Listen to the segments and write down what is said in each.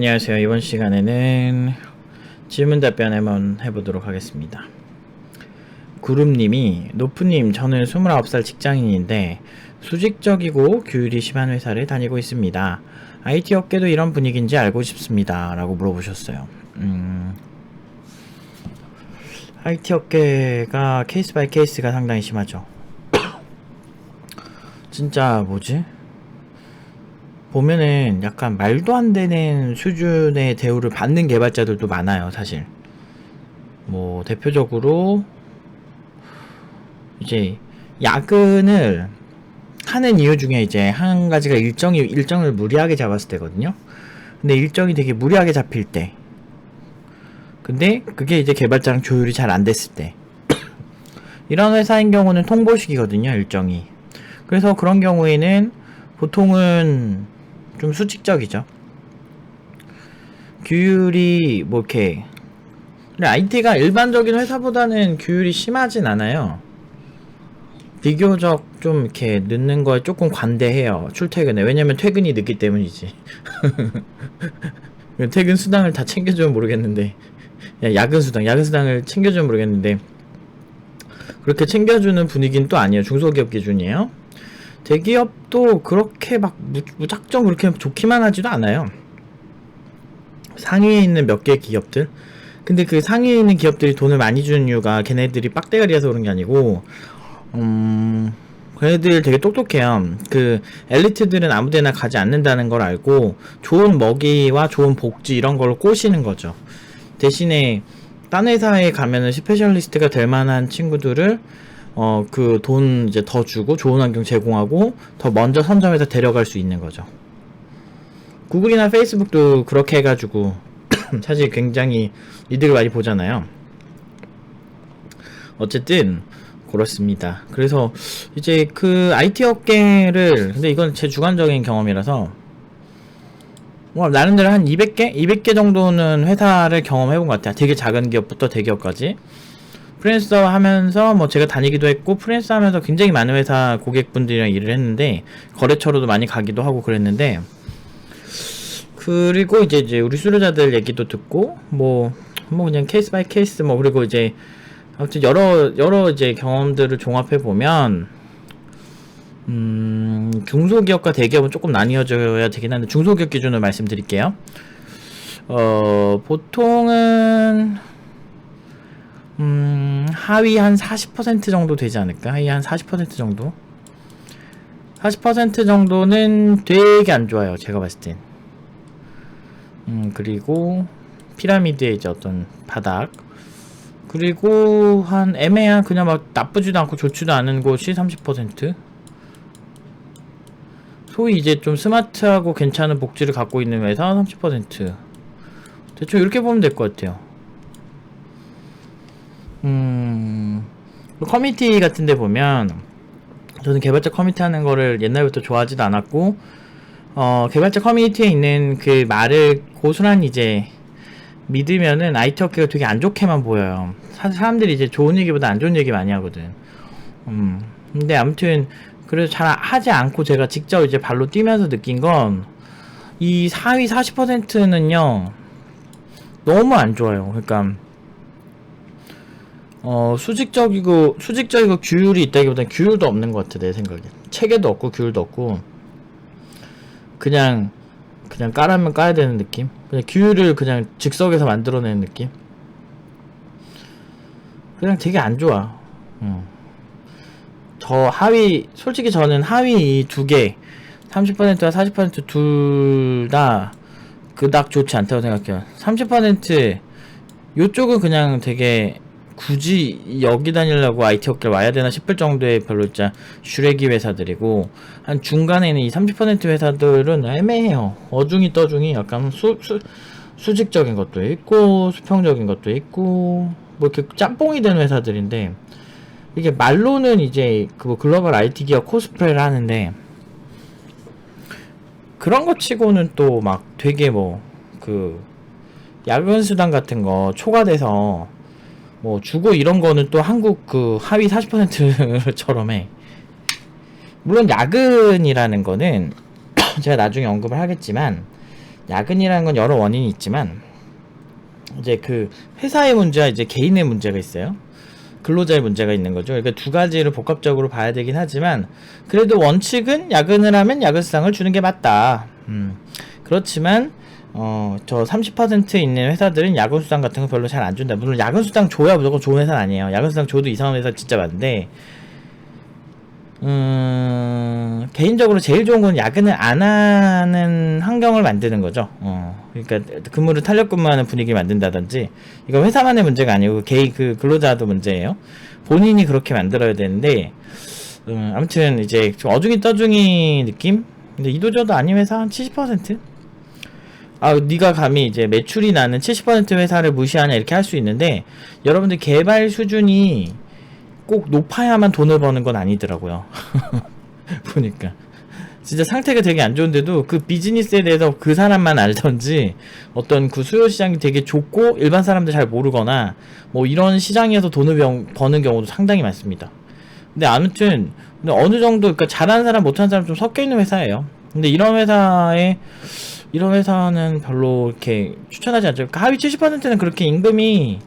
안녕하세요. 이번 시간에는 질문 답변 한번 해보도록 하겠습니다. 구름님이 노프님 저는 29살 직장인인데 수직적이고 규율이 심한 회사를 다니고 있습니다. IT 업계도 이런 분위기인지 알고 싶습니다. 라고 물어보셨어요. 음, IT 업계가 케이스 바이 케이스가 상당히 심하죠. 진짜 뭐지? 보면은 약간 말도 안 되는 수준의 대우를 받는 개발자들도 많아요, 사실. 뭐, 대표적으로, 이제, 야근을 하는 이유 중에 이제 한 가지가 일정이, 일정을 무리하게 잡았을 때거든요. 근데 일정이 되게 무리하게 잡힐 때. 근데 그게 이제 개발자랑 조율이 잘 안 됐을 때. 이런 회사인 경우는 통보식이거든요, 일정이. 그래서 그런 경우에는 보통은 좀 수직적이죠. 규율이 뭐 이렇게 근데 IT가 일반적인 회사보다는 규율이 심하진 않아요. 비교적 좀 이렇게 늦는 거에 조금 관대해요. 출퇴근에. 왜냐면 퇴근이 늦기 때문이지. 퇴근 수당을 다 챙겨주면 모르겠는데. 야, 야근 수당, 야근 수당을 챙겨주면 모르겠는데. 그렇게 챙겨주는 분위기는 또 아니에요. 중소기업 기준이에요. 대기업도 그렇게 막 무, 무작정 그렇게 좋기만 하지도 않아요. 상위에 있는 몇 개 기업들. 근데 그 상위에 있는 기업들이 돈을 많이 주는 이유가 걔네들이 빡대가리라서 그런 게 아니고, 음, 걔네들 되게 똑똑해요. 그 엘리트들은 아무 데나 가지 않는다는 걸 알고 좋은 먹이와 좋은 복지 이런 걸로 꼬시는 거죠. 대신에 딴 회사에 가면은 스페셜리스트가 될 만한 친구들을 어, 그 돈 이제 더 주고 좋은 환경 제공하고 더 먼저 선점해서 데려갈 수 있는 거죠. 구글이나 페이스북도 그렇게 해가지고 사실 굉장히 이득을 많이 보잖아요. 어쨌든 그렇습니다. 그래서 이제 그 IT 업계를 근데 이건 제 주관적인 경험이라서 뭐 나름대로 한 200개, 200개 정도는 회사를 경험해 본 것 같아요. 되게 작은 기업부터 대기업까지. 프리랜서 하면서 뭐 제가 다니기도 했고 프리랜서 하면서 굉장히 많은 회사 고객분들이랑 일을 했는데 거래처로도 많이 가기도 하고 그랬는데 그리고 이제 이제 우리 수료자들 얘기도 듣고 뭐뭐 뭐 그냥 케이스 바이 케이스 뭐 그리고 이제 아무튼 여러 여러 이제 경험들을 종합해 보면 음 중소기업과 대기업은 조금 나뉘어져야 되긴 한데 중소기업 기준으로 말씀드릴게요. 어 보통은 음, 하위 한 40% 정도 되지 않을까? 하위 한 40% 정도? 40% 정도는 되게 안 좋아요. 제가 봤을 땐. 음, 그리고 피라미드의 이제 어떤 바닥. 그리고 한 애매한 그냥 막 나쁘지도 않고 좋지도 않은 곳이 30%. 소위 이제 좀 스마트하고 괜찮은 복지를 갖고 있는 회사 30%. 대충 이렇게 보면 될 것 같아요. 음, 커뮤니티 같은 데 보면, 저는 개발자 커뮤니티 하는 거를 옛날부터 좋아하지도 않았고, 어, 개발자 커뮤니티에 있는 그 말을 고스란히 이제 믿으면은 IT 업계가 되게 안 좋게만 보여요. 사, 사람들이 이제 좋은 얘기보다 안 좋은 얘기 많이 하거든. 음, 근데 아무튼, 그래서 잘 하지 않고 제가 직접 이제 발로 뛰면서 느낀 건, 이 사위 40%는요, 너무 안 좋아요. 그러니까, 어 수직적이고 수직적이고 규율이 있다기보다는 규율도 없는 것 같아 내 생각에. 체계도 없고 규율도 없고. 그냥 그냥 까라면 까야 되는 느낌? 그냥 규율을 그냥 즉석에서 만들어내는 느낌? 그냥 되게 안 좋아. 음. 저 하위 솔직히 저는 하위 두개 30%와 40%둘 다 그닥 좋지 않다고 생각해요. 30% 요쪽은 그냥 되게 굳이 여기 다니려고 IT 업계를 와야 되나 싶을 정도의 별로 진짜 슈레기 회사들이고 한 중간에 있는 이 30% 회사들은 애매해요. 어중이 떠중이 약간 수, 수, 수직적인 것도 있고 수평적인 것도 있고 뭐 이렇게 짬뽕이 된 회사들인데 이게 말로는 이제 그 글로벌 IT 기업 코스프레를 하는데 그런 거 치고는 또 막 되게 뭐 그 야근 수당 같은 거 초과돼서 뭐 주고 이런 거는 또 한국 그 하위 40%처럼 해. 물론 야근이라는 거는 제가 나중에 언급을 하겠지만 야근이라는 건 여러 원인이 있지만 이제 그 회사의 문제와 이제 개인의 문제가 있어요. 근로자의 문제가 있는 거죠. 그러니까 두 가지를 복합적으로 봐야 되긴 하지만 그래도 원칙은 야근을 하면 야근수당을 주는 게 맞다. 음. 그렇지만 어, 저 30% 있는 회사들은 야근수당 같은 거 별로 잘 안 준다. 물론 야근수당 줘야 무조건 좋은 회사는 아니에요. 야근수당 줘도 이상한 회사 진짜 많은데, 음, 개인적으로 제일 좋은 건 야근을 안 하는 환경을 만드는 거죠. 어, 그러니까 근무를 탄력 근무하는 분위기 만든다든지, 이거 회사만의 문제가 아니고 개인 그 근로자도 문제예요. 본인이 그렇게 만들어야 되는데, 음, 아무튼 이제 좀 어중이 떠중이 느낌? 근데 이도저도 아닌 회사 한 70%? 아, 네가 감히 이제 매출이 나는 70% 회사를 무시하냐 이렇게 할 수 있는데 여러분들 개발 수준이 꼭 높아야만 돈을 버는 건 아니더라고요. 보니까 진짜 상태가 되게 안 좋은데도 그 비즈니스에 대해서 그 사람만 알던지 어떤 그 수요 시장이 되게 좁고 일반 사람들 잘 모르거나 뭐 이런 시장에서 돈을 병- 버는 경우도 상당히 많습니다. 근데 아무튼 근데 어느 정도 그러니까 잘하는 사람 못하는 사람 좀 섞여 있는 회사예요. 근데 이런 회사에 이런 회사는 별로 이렇게 추천하지 않죠. 그러니까 하위 70%는 그렇게 임금이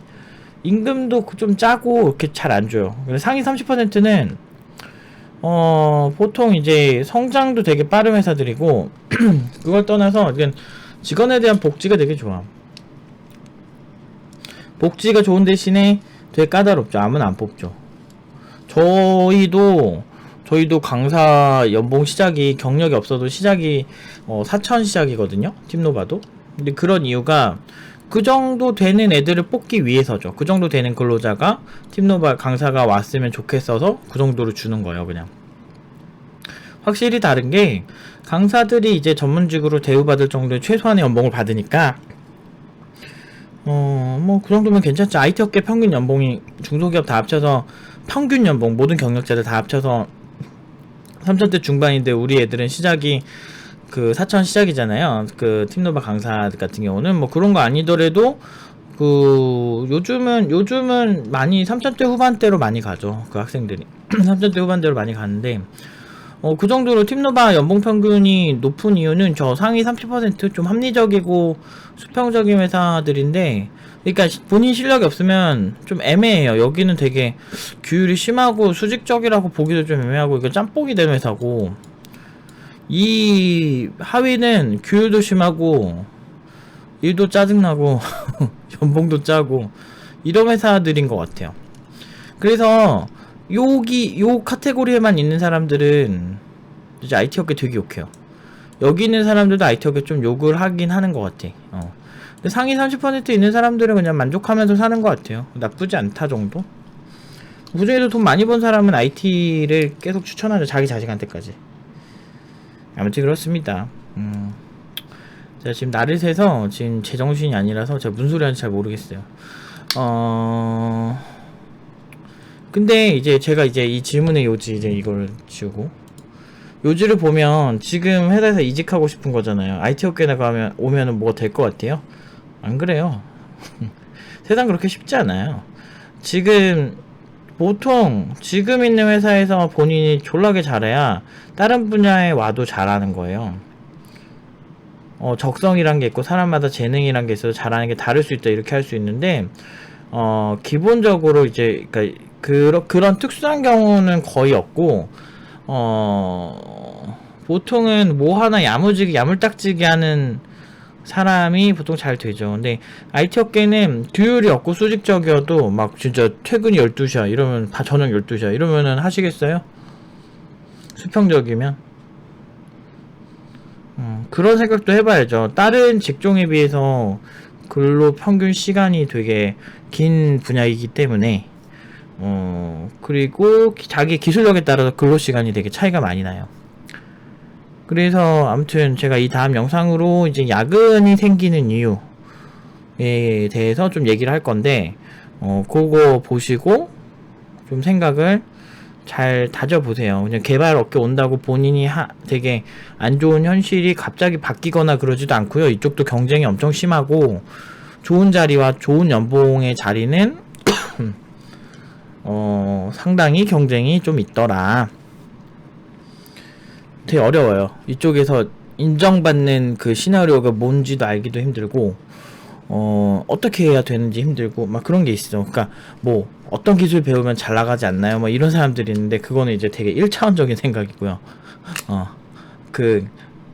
임금도 좀 짜고 이렇게 잘 안 줘요. 상위 30%는 어 보통 이제 성장도 되게 빠른 회사들이고 그걸 떠나서 직원에 대한 복지가 되게 좋아. 복지가 좋은 대신에 되게 까다롭죠. 아무나 안 뽑죠. 저희도 저희도 강사 연봉 시작이 경력이 없어도 시작이 어, 4천 시작이거든요. 팀노바도. 근데 그런 이유가 그 정도 되는 애들을 뽑기 위해서죠. 그 정도 되는 근로자가 팀노바 강사가 왔으면 좋겠어서 그 정도로 주는 거예요, 그냥. 확실히 다른 게 강사들이 이제 전문직으로 대우받을 정도의 최소한의 연봉을 받으니까 어, 뭐, 그 정도면 괜찮죠. IT 업계 평균 연봉이 중소기업 다 합쳐서 평균 연봉, 모든 경력자들 다 합쳐서 3천대 중반인데 우리 애들은 시작이 그 4천 시작이잖아요. 그 팀노바 강사 같은 경우는 뭐 그런 거 아니더라도 그 요즘은 요즘은 많이 3천대 후반대로 많이 가죠. 그 학생들이 3천대 후반대로 많이 가는데 어, 그 정도로 팀노바 연봉 평균이 높은 이유는 저 상위 30%좀 합리적이고 수평적인 회사들인데, 그러니까 시- 본인 실력이 없으면 좀 애매해요. 여기는 되게 규율이 심하고 수직적이라고 보기도 좀 애매하고, 이거 짬뽕이 되는 회사고, 이 하위는 규율도 심하고, 일도 짜증나고, 연봉도 짜고, 이런 회사들인 것 같아요. 그래서, 여기 요 카테고리에만 있는 사람들은 이제 IT 업계 되게 욕해요. 여기 있는 사람들도 IT 업계 좀 욕을 하긴 하는 것 같아. 어. 상위 30% 있는 사람들은 그냥 만족하면서 사는 것 같아요. 나쁘지 않다 정도. 그 중에도 돈 많이 번 사람은 IT를 계속 추천하죠. 자기 자식한테까지. 아무튼 그렇습니다. 음. 제가 지금 날을 새서 지금 제정신이 아니라서 제가 무슨 소리 하는지 잘 모르겠어요. 어. 근데 이제 제가 이제 이 질문의 요지 이제 이걸 지우고 요지를 보면 지금 회사에서 이직하고 싶은 거잖아요. IT 업계 나 가면 오면은 뭐가 될 것 같아요? 안 그래요. 세상 그렇게 쉽지 않아요. 지금 보통 지금 있는 회사에서 본인이 졸라게 잘해야 다른 분야에 와도 잘하는 거예요. 어, 적성이란 게 있고 사람마다 재능이란 게 있어서 잘하는 게 다를 수 있다 이렇게 할 수 있는데 어, 기본적으로 이제 그러니까 그런 그런 특수한 경우는 거의 없고 어, 보통은 뭐 하나 야무지게 야물딱지게 하는 사람이 보통 잘 되죠. 근데 IT 업계는 규율이 없고 수직적이어도 막 진짜 퇴근이 12시야 이러면 다 저녁 12시야 이러면은 하시겠어요? 수평적이면 음, 그런 생각도 해봐야죠. 다른 직종에 비해서 근로 평균 시간이 되게 긴 분야이기 때문에 어 그리고 기- 자기 기술력에 따라서 근로 시간이 되게 차이가 많이 나요. 그래서 아무튼 제가 이 다음 영상으로 이제 야근이 생기는 이유에 대해서 좀 얘기를 할 건데 어 그거 보시고 좀 생각을 잘 다져보세요. 그냥 개발 업계 온다고 본인이 하, 되게 안 좋은 현실이 갑자기 바뀌거나 그러지도 않고요. 이쪽도 경쟁이 엄청 심하고 좋은 자리와 좋은 연봉의 자리는 어, 상당히 경쟁이 좀 있더라. 되게 어려워요. 이쪽에서 인정받는 그 시나리오가 뭔지도 알기도 힘들고 어 어떻게 해야 되는지 힘들고 막 그런 게 있어. 그러니까 뭐 어떤 기술 배우면 잘 나가지 않나요? 뭐 이런 사람들이 있는데 그거는 이제 되게 1차원적인 생각이고요. 어. 그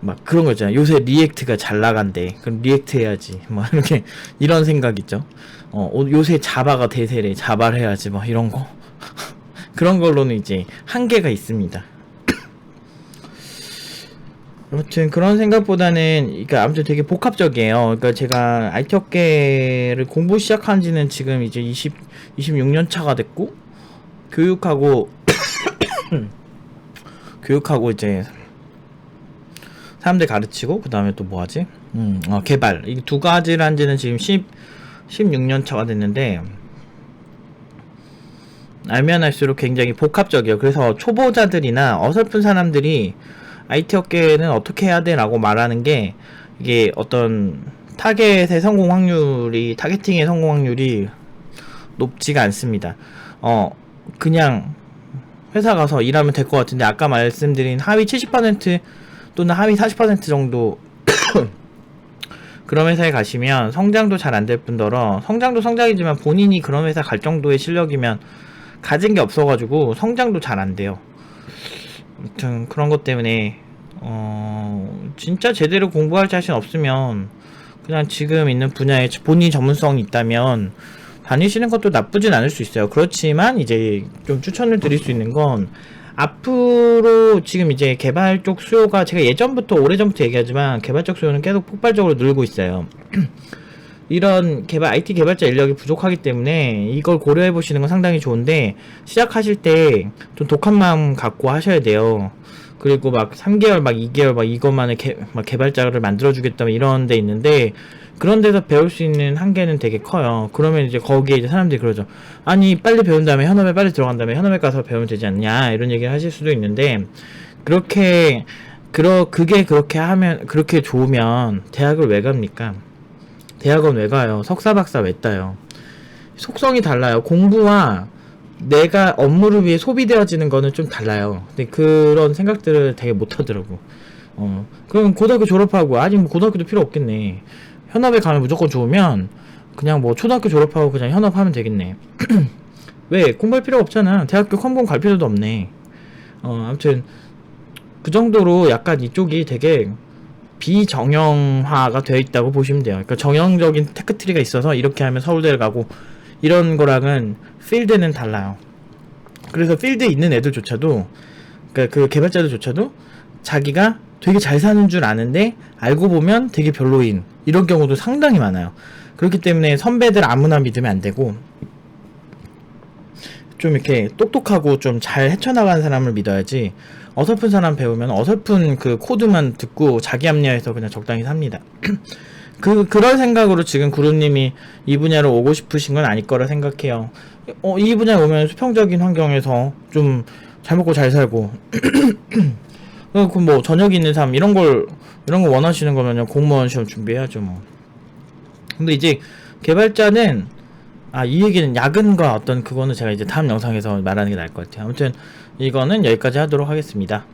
막 그런 거 있잖아요. 요새 리액트가 잘 나간대. 그럼 리액트 해야지. 뭐 이렇게 이런 생각 있죠. 어, 오- 요새 자바가 대세래. 자바를 해야지. 뭐 이런 거. 그런 걸로는 이제 한계가 있습니다. 아무튼 그런 생각보다는 그러니까 아무튼 되게 복합적이에요. 그러니까 제가 IT 업계를 공부 시작한 지는 지금 이제 20 26년 차가 됐고 교육하고 교육하고 이제 사람들 가르치고 그다음에 또 뭐 하지? 음, 어, 개발. 이 두 가지를 한 지는 지금 10 16년 차가 됐는데 알면 할수록 굉장히 복합적이에요. 그래서 초보자들이나 어설픈 사람들이 IT 업계는 어떻게 해야 돼라고 말하는 게 이게 어떤 타겟의 성공 확률이 타겟팅의 성공 확률이 높지가 않습니다. 어 그냥 회사 가서 일하면 될 것 같은데 아까 말씀드린 하위 70% 또는 하위 40% 정도 그런 회사에 가시면 성장도 잘 안 될 뿐더러 성장도 성장이지만 본인이 그런 회사 갈 정도의 실력이면 가진 게 없어가지고 성장도 잘 안 돼요. 아무튼 그런 것 때문에 어 진짜 제대로 공부할 자신 없으면 그냥 지금 있는 분야에 본인 전문성이 있다면 다니시는 것도 나쁘진 않을 수 있어요. 그렇지만 이제 좀 추천을 드릴 수 있는 건 앞으로 지금 이제 개발 쪽 수요가 제가 예전부터 오래전부터 얘기하지만 개발 쪽 수요는 계속 폭발적으로 늘고 있어요. 이런 개발 IT 개발자 인력이 부족하기 때문에 이걸 고려해 보시는 건 상당히 좋은데 시작하실 때 좀 독한 마음 갖고 하셔야 돼요. 그리고 막 3개월 막 2개월 막 이것만을 개, 막 개발자를 만들어 주겠다 막 이런 데 있는데 그런 데서 배울 수 있는 한계는 되게 커요. 그러면 이제 거기에 이제 사람들이 그러죠. 아니 빨리 배운 다음에 현업에 빨리 들어간 다음에 현업에 가서 배우면 되지 않냐 이런 얘기를 하실 수도 있는데 그렇게 그러 그게 그렇게 하면 그렇게 좋으면 대학을 왜 갑니까? 대학원 왜 가요? 석사 박사 왜 따요? 속성이 달라요. 공부와 내가 업무를 위해 소비되어지는 거는 좀 달라요. 근데 그런 생각들을 되게 못 하더라고. 어, 그럼 고등학교 졸업하고, 아니, 뭐 고등학교도 필요 없겠네. 현업에 가면 무조건 좋으면, 그냥 뭐 초등학교 졸업하고 그냥 현업하면 되겠네. 왜? 공부할 필요 없잖아. 대학교 컴공 갈 필요도 없네. 어, 아무튼, 그 정도로 약간 이쪽이 되게 비정형화가 되어 있다고 보시면 돼요. 그러니까 정형적인 테크트리가 있어서 이렇게 하면 서울대를 가고 이런 거랑은 필드는 달라요. 그래서 필드에 있는 애들조차도 그러니까 그 개발자들조차도 자기가 되게 잘 사는 줄 아는데 알고 보면 되게 별로인 이런 경우도 상당히 많아요. 그렇기 때문에 선배들 아무나 믿으면 안 되고 좀 이렇게 똑똑하고 좀 잘 헤쳐나가는 사람을 믿어야지 어설픈 사람 배우면 어설픈 그 코드만 듣고 자기 합리화해서 그냥 적당히 삽니다. 그 그런 생각으로 지금 구루님이 이 분야로 오고 싶으신 건 아닐 거라 생각해요. 어, 이 분야에 오면 수평적인 환경에서 좀 잘 먹고 잘 살고 그뭐 저녁이 있는 삶 이런 걸 이런 거 원하시는 거면요 공무원 시험 준비해야죠 뭐. 근데 이제 개발자는 아 이 얘기는 야근과 어떤 그거는 제가 이제 다음 영상에서 말하는 게 나을 것 같아요. 아무튼 이거는 여기까지 하도록 하겠습니다.